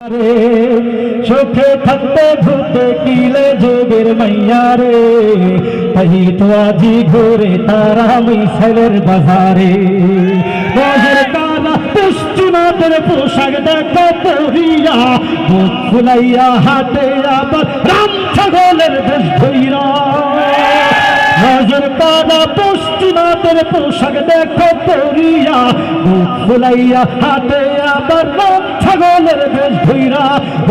রে, সুখে থাকতে ভূতে কিলে যোগের মাইয়া রে। তাই তো আজি ঘুরে তারা মিশালের বাজারে। বজর কালা পশ্চিমাদের পোশাক দেখো পরিয়া বুক ফুলাইয়া হাতে আবার রাম ছাগলের বেশ ধইরা। নজর কানা পশ্চিমাদের পোশাক দেখো পরিয়া বুক ফুলাইয়া হাতে আবার রাম ছাগলের বেশ ধইরা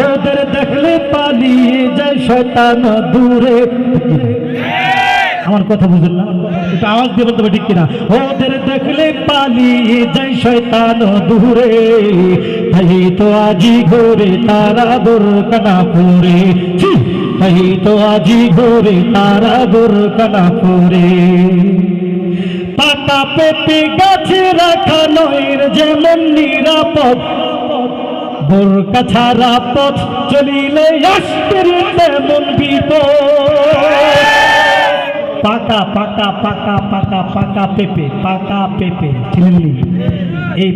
ওদের দেখলে পালিয়ে যায় শয়তান দূরে। আমার কথা বুঝেন না? আওয়াজ দিয়ে বলতে ঠিক কিনা? ওদের দেখলে পালিয়ে যায় শয়তান দূরে। তাই তো আজি ঘোরে তারা বোরকানা পরে! তাই তো আজি ঘোরে তারা বোরকানা পরে পাতা পেঁপে গাছে রাখা নয়ের যেমন নিরাপদ বোরকা ছাড়া পথ চলিলে তেমন পাকা পাকা পাকা পাকা পাকা পেঁপে পাকা পেঁপে এই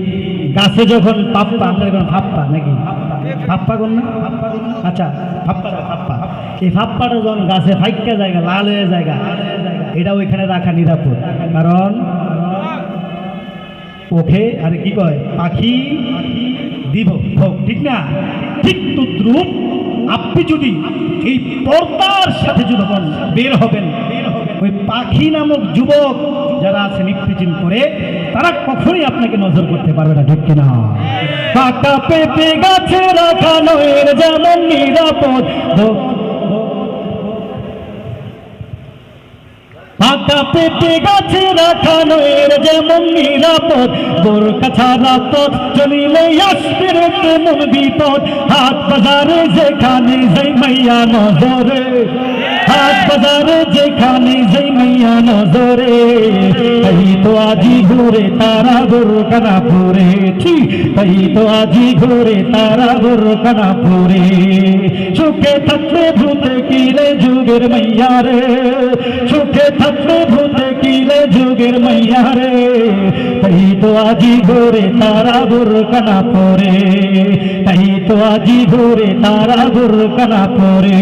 গাছে যখন পাপ্পা আমরা এখন ফাপ্পা নাকি? ফাপ্পা কোন না? আচ্ছা ফাপ্পা না, ফাপ্পা এই ভাপ্পাটা যখন গাছে ফাইকা জায়গা লাল হয়ে জায়গা এটা ওইখানে রাখা নিরাপদ। কারণ ওঠে আর কি কয়? পাখি হোক ঠিক না? ঠিক তদ্রুপ আপনি যদি এই পর্দার সাথে যখন বের হবেন, ওই পাখি নামক যুবক যারা আছে নিত্যচিন করে, তারা কখনোই আপনাকে নজর করতে পারবে না, ঠিক কিনা পাতা পেঁপে গাছে রাখা নয়ের যেমন নিরাপদ পাকা পেটে গাছে রাখা নয়ের যেমন নিরাপদ, বোরকা ছাড়া পথ চলিলে আসবে তেমন বিপদ। হাত বাজারে যেখানে যে মাইয়া নজরে হাত বাজারে যেখানে মাইয়া নজরে, তাই তো আজি ঘুরে তারা বোরকানা পরে ছি, তাই তো আজি ঘুরে তারা বোরকানা পরে সুখে থাকলে ভূতে কিলে যুগের মাইয়া রে। সুখে থাকলে ভূতে কিলে যুগের মাইয়া রে। তাই তো আজি ঘুরে তারা বোরকানা পরে তাই তো আজি ঘুরে তারা বোরকানা পরে